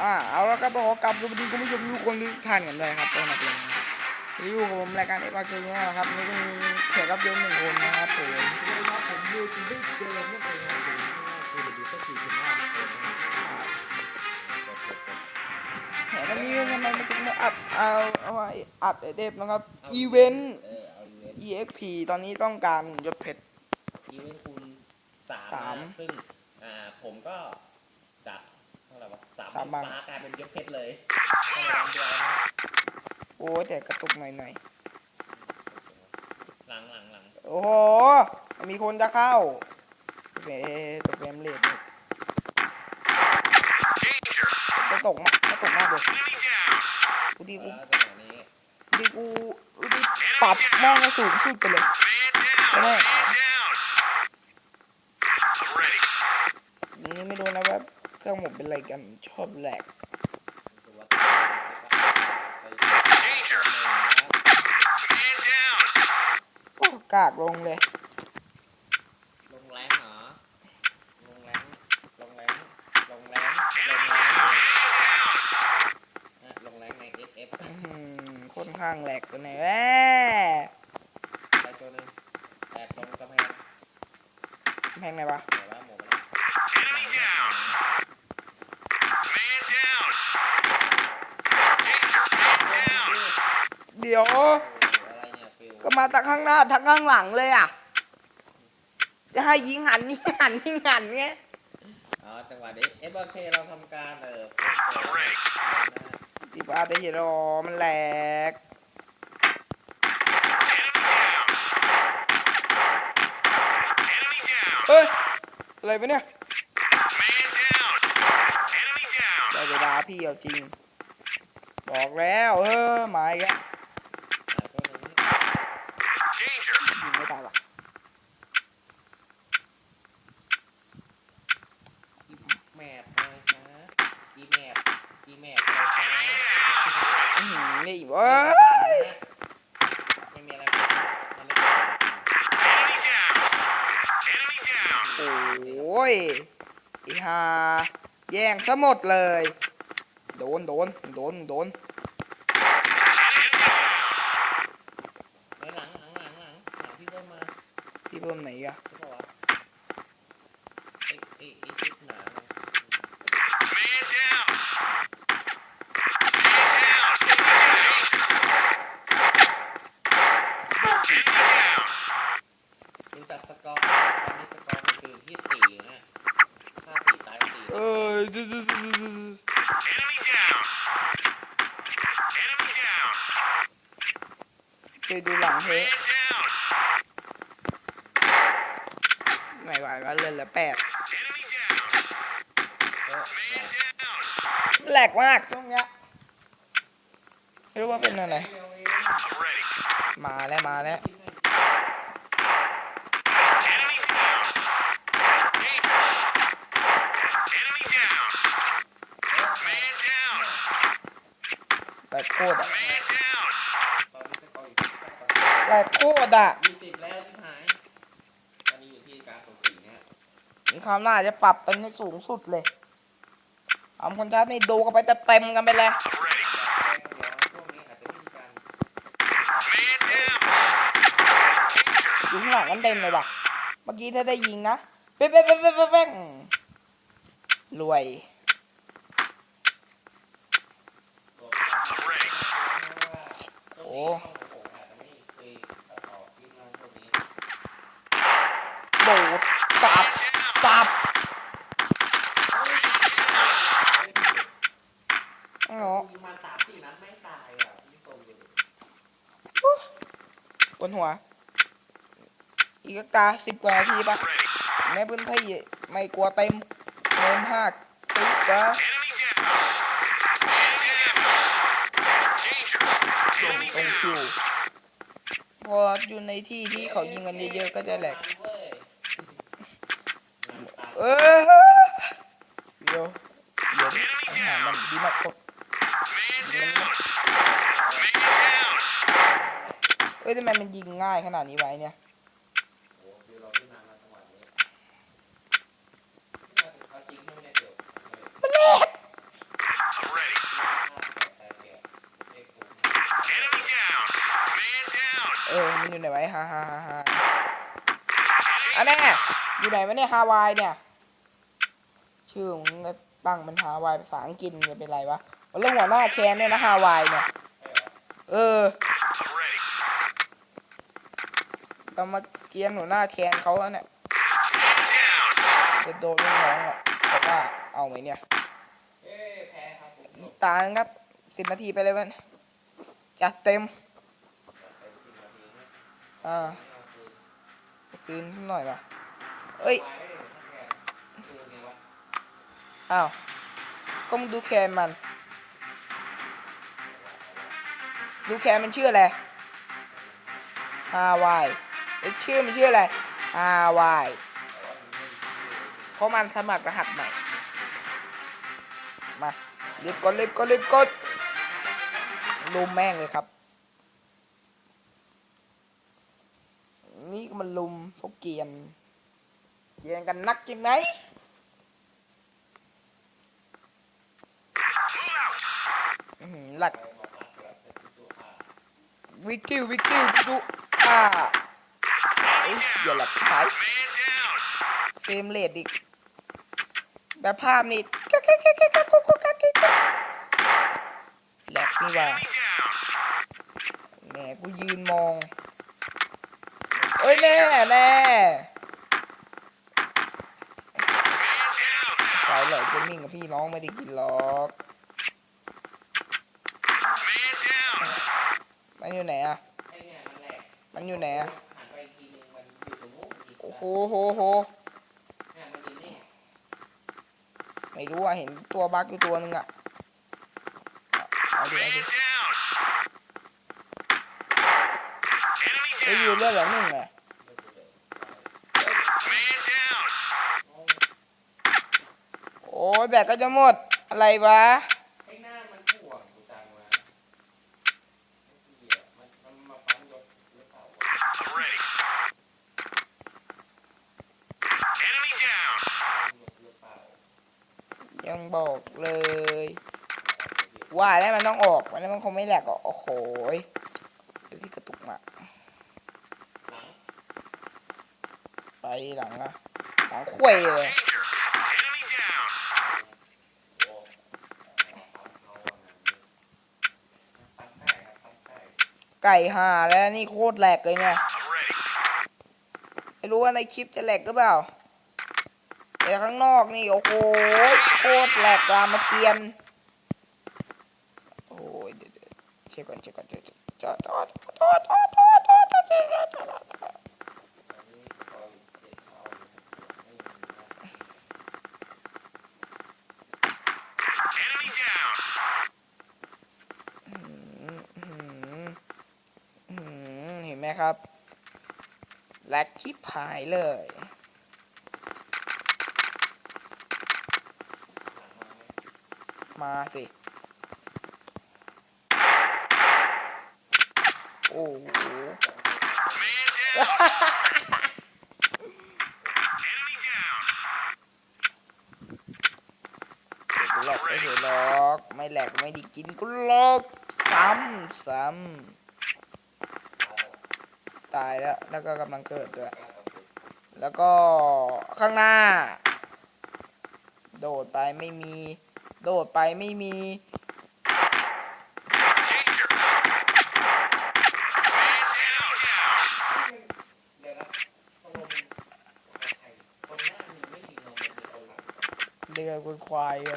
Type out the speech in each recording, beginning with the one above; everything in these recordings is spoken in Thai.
อ่าเอาแล้วครับขอกลับสวัสดีคุณผู้ชมทุกคนทุกท่านกันด้วยครับต้อนรับเลยอยู่กับผมรายการเอฟอาร์เคเนี่ยนะครับนี่ก็มีแขกรับเชิญหนึ่งคนนะครับผมผมยูทูบเบอร์เกมนั่นเองครับผมคือเดบิวต์ก็สี่สิบห้านั่นเองนะครับแขกวันนี้ทำไมมันถึงมาอัดเอาเอามาอัดเดฟนะครับอีเวนต์เออเอาอีเวนต์ EXP ตอนนี้ต้องการยศเพชรอีเวนต์คูณสามสามนะซึ่งอ่าผมก็จะ เท่าไหร่วะสามสามบางฟ้ากลายเป็นยกเพชรเลยเข้ามารับเดียวนะโอ้แต่กระตุกหน่อยหน่อยหลังหลังหลังๆโอ้โห มีคนจะเข้าเฟตกเฟรมเรทนี่จะตกมากจะตกมากเลยกูดีกูแล้วจังหวะนี้ดีกูดีปรับมองให้สูงสุดไปเลยก็ได้ นี่ไม่รู้นะว่า เครื่องผมเป็นอะไรกันชอบแหลกรู้สึกว่าไปหนึ่งนะครับโอ้กากลงเลย ลงแรงเหรอ ลงแรง ลงแรง ลงแรง ลงแรงนะลงแรงใน SF อื้อหือค่อนข้างแหลกตัวไหนแหม ไปตัวหนึงแตกตรงกำแพง แพงไหนวะ เดี๋ยวว่าหมูมันหลัง เดี๋ยวโอ้อะไรเนี่ยฟิวก็มาจากข้างหน้าทั้งข้างหลังเลยอะ จะให้ยิงหันยิงหันยิงหันเงี้ยอ๋อจังหวะนี้ FK เราทำการเออเปิดเผยนะตีปาเตฮิโรมันแหลกเฮ้ย อะไรไปะเนี่ยได้เวลาพี่เอาจริง บอกแล้วเออมาอีกแล้ว อะตัวหนึง ยิงไม่ตายหรอก แมปเลยนะอีแมปอีแมปเลยนะอื้อหือนี่เว้ยไม่มีอะไรมันเล็กโอ้ยอีฮาแย่งซะหมดเลย โดนโดนโดนโดนเฮ้ยหลังหลังหลังหลังหลังพี่เบิ้มมาพี่เพิ่มไหนอะ ใช่ปะวะไอ้ไอ้ไอ้ชิปหนาเนี่ยดูจากสกอร์ตอนนี้สกอร์มันคือที่สี่นะห้าสี่ตายสี่ เออดูดูดูดูดู ไปดูหลังเทปไหนวะว่าเรือนละแปดแหลกมากช่วงเนี้ยไม่รู้ว่าเป็นอะไร มาแล้วมาแล้ว แหลกโค ตรอะแหลกโคตรอะยี่สิบแล้วที่หาย ตอนนี้อยู่ที่การส่งสีนะมีความน่าจะปรับเป็นให้สูงสุดเลยเอาคนชาตินี่ดูกันไปเต็มกันไปเลย อยู่ข้างหลังกันเต็มเลยว่ะ เมื่อกี้ถ้าได้ยิงนะ เป๊ะเป๊ะเป๊ะเป๊ะเป๊ะเป๊ะรวย โอ้โดดสับสับอ๋อยิงมาสามสี่นัดไม่ตายอะพี่ตรงอยู่บนหัว อีกตาสิบกว่านาทีปะในพื้นที่ไม่กลัวเต็มเต็มห้าติ๊กวะตรงคิวพออยู่ในที่ที่เขายิงกันเยอะๆก็จะแหลกเออเดี๋ยวเดี๋ยวอาหารมันดีมากกดยิงมันเอ้ยทำไมมันยิงง่ายขนาดนี้ไว้เนี่ย โอ้โหคือเราที่นานมาจังหวะนี้เขาจริงไม่ได้เดือด มันแหลก อยู่ไหนไวะไอ้ฮาฮาฮาฮาอันแน่อยู่ไหนวะเนี่ยฮาวายเนี่ย ชื่อมึงก็ตั้งเป็นฮาวายภาษาอังกฤษจะเป็นไรวะมันเรื่องหัวหน้าแคนเนี่ยนะฮาวายเนี่ย เออเรามาเกรียนหัวหน้าแคนเขาแล้วเนี่ยจะโดนลูกน้องอะแต่ว่าเอาไหมเนี่ยเอ้ยแพ้ครับผมอีกตาหนึงครับสิบนาทีไปเลยมันจัดเต็ม ไปสิบนาทีนะ อ่าเอาคืนคืนหน่อยป่ะเอ้ย อ้าว ก็มึงดูแคนมัน ดูแคนมันชื่ออะไรฮาวายเอ้ยชื่อมันชื่ออะไรฮาวายเพราะมันสมัครรหัสใหม่ มารีบกดรีบกดรีบกดลุมแม่งเลยครับ นี้ก็มาลุมพวกเกียนเกียนกันนักจริงไหมหลักวิกิววิกิวดูอ่าเอ้ยอย่าหลับสายเฟรมเลดอีกแบบภาพนี่แหลักนี่ว่าแหมกูยืนมอง เอ้ยแน่แน่สายไหลเกมมิ่งกับพี่น้องไม่ได้กินหรอกมันอยู่ไหนอะไอ้เนี่ยมันอยู่ไหนอะหันไปอีกทีนึงมันอยู่ตรงนู้นอีกโอ้โหโหโหไม่รู้อะ เห็นตัวบั๊กอยู่ตัวหนึงอะ เอาดิเอาดิไอ้ยวิวเลือดเหลือหนึ่งอะ ยแบกก็จะหมด อะไรวะไอ้หน้ามันถ่วงกูจังวะไอ้เหี้ยมันมันมาปั๊มยศหรือเปล่าวะ Ready. Enemy down. ปั๊มยศหรือเปล่ายังบอกเลย ว่าแล้วมันต้องออกวันนั้นมันคงไม่แหลกหรอกโอ้โหยเดี๋ยวที่กระตุกมาหลัง ไปหลังอะหลังควยเลย Danger. Enemy down. โอ้ปั๊มเขาอะนะปั๊มไก่ครับปั๊มไก่ ไก่ห่าแล้วนี่โคตรแหลกเลยเนี่ยไม่รู้ว่าในคลิปจะแหลกหรือเปล่าแต่ข้างนอกนี่โอ้โหโคตรแหลกรามเกียนโอ้ยเดี๋ยวเดี๋ยวเช็คก่อนเช็คก่อนจอดจอดจอดจอดจอดจอดจอดจอดจอดจอด อันนี้เขาเจ็ดเขาไม่มีนะ Enemy down. อืมอืมอืมเห็ นไหมครับแหลกชิบหายเลยหลังมาไหมมาสิ โอ้โห Man down. Enemy down. เดี๋ยวกูแหลกไม่เห็นหรอก ไม่แหลกไม่ไดีกินกูหรอก ซ้ำซ้เอาำ ตายแล้ว แล้วก็กำลังเกิดด้วย แล้วก็ข้างหน้า โดดไปไม่มี โดดไปไม่มี เดือคนควายไง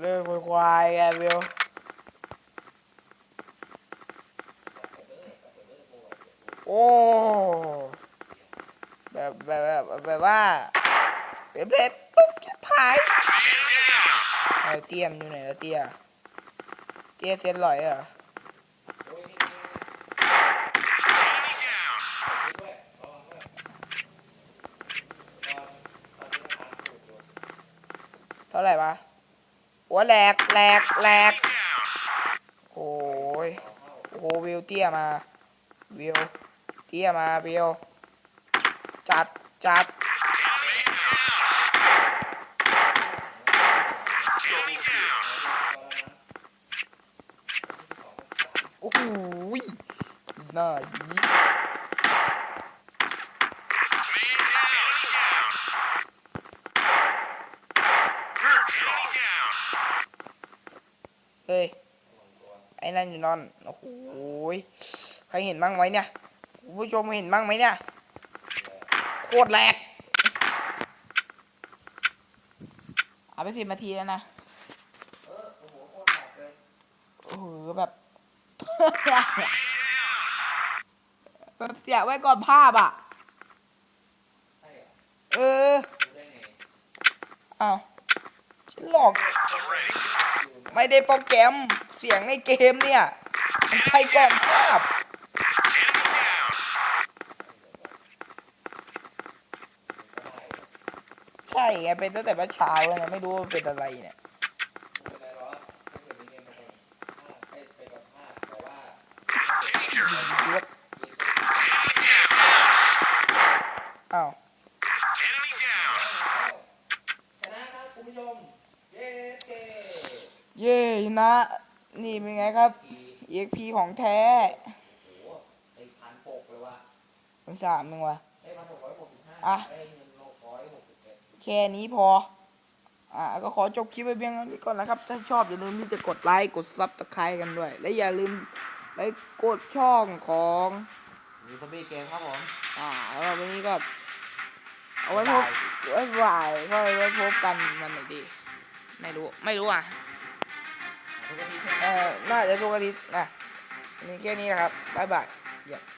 เดือคนควายไงวิว โอ้แบบแบบแบบแบบว่าเบบเบบตุ๊กจะพายเอาเตี้ยมอยู่ไหนล้วเตี้ยเตี้ยเซ็นลอยเหรออะเท่าไหร่วะโอ้แหลกแหลกแหลกโอ้ยโอ้โหวิวเตี้ยมาวิว เตี้ยมาเบลจัดจัดโอ้โหหน้ายีเฮ้ย ไอ้นั่นอยู่นอน โอ้โหใครเห็นบ้างไว้เนี่ย คุณผู้ชมเห็นบ้างไหมเนี่ย โคตรแรงเอาไปสิบนาทีแล้วนะ โอ้โหโคตรหนักเลยโอ้แบบ แบบเสียไว้ก่อนภาพอะเหรอเออ้าวหลอก ไม่ได้โปรแกรม เสียงในเกมเนี่ย ไปก่อนภาพ Enemy down. ใช่ ไงเป็นตั้งแต่เมื่อเช้าแล้วไงไม่รู้ว่ามันเป็นอะไรเนี่ยไม่เป็นไรหรอกถ้าเกิดมีเงินมาคนภาพไปไปกับภาพแต่ว่า Danger. ดูว่า Enemy down. อ้าว Enemy down. ชนะครับคุณผู้ชมเย้เก้เย่ชนะ นี่เป็นไงครับกี่ EXP ของแท้โอ้โหไอ้พันหกเลยว่ะเป็นสามหนึ่งวะไอ้พันหกร้อยหกสิบห้าอะ ค่นี้พอ อ่า ก็ขอจบคลิปไปเพียงเท่านี้ก่อนนะครับ ถ้าชอบอย่าลืมที่จะกดไลค์ กดซับสไครต์กันด้วย และอย่าลืมไปกดช่องของมีซอมบี้เกมครับผม อ่าแล้วก็วันนี้ก็เอาไว้พบไว้บ่ายก็ไว้พบกันวันไหนดี ไม่รู้ ไม่รู้อะ ทุกอาทิตย์ใช่ไหม เออน่าจะทุกอาทิตย์นะมีแค่นี้นะครับ บ๊ายบาย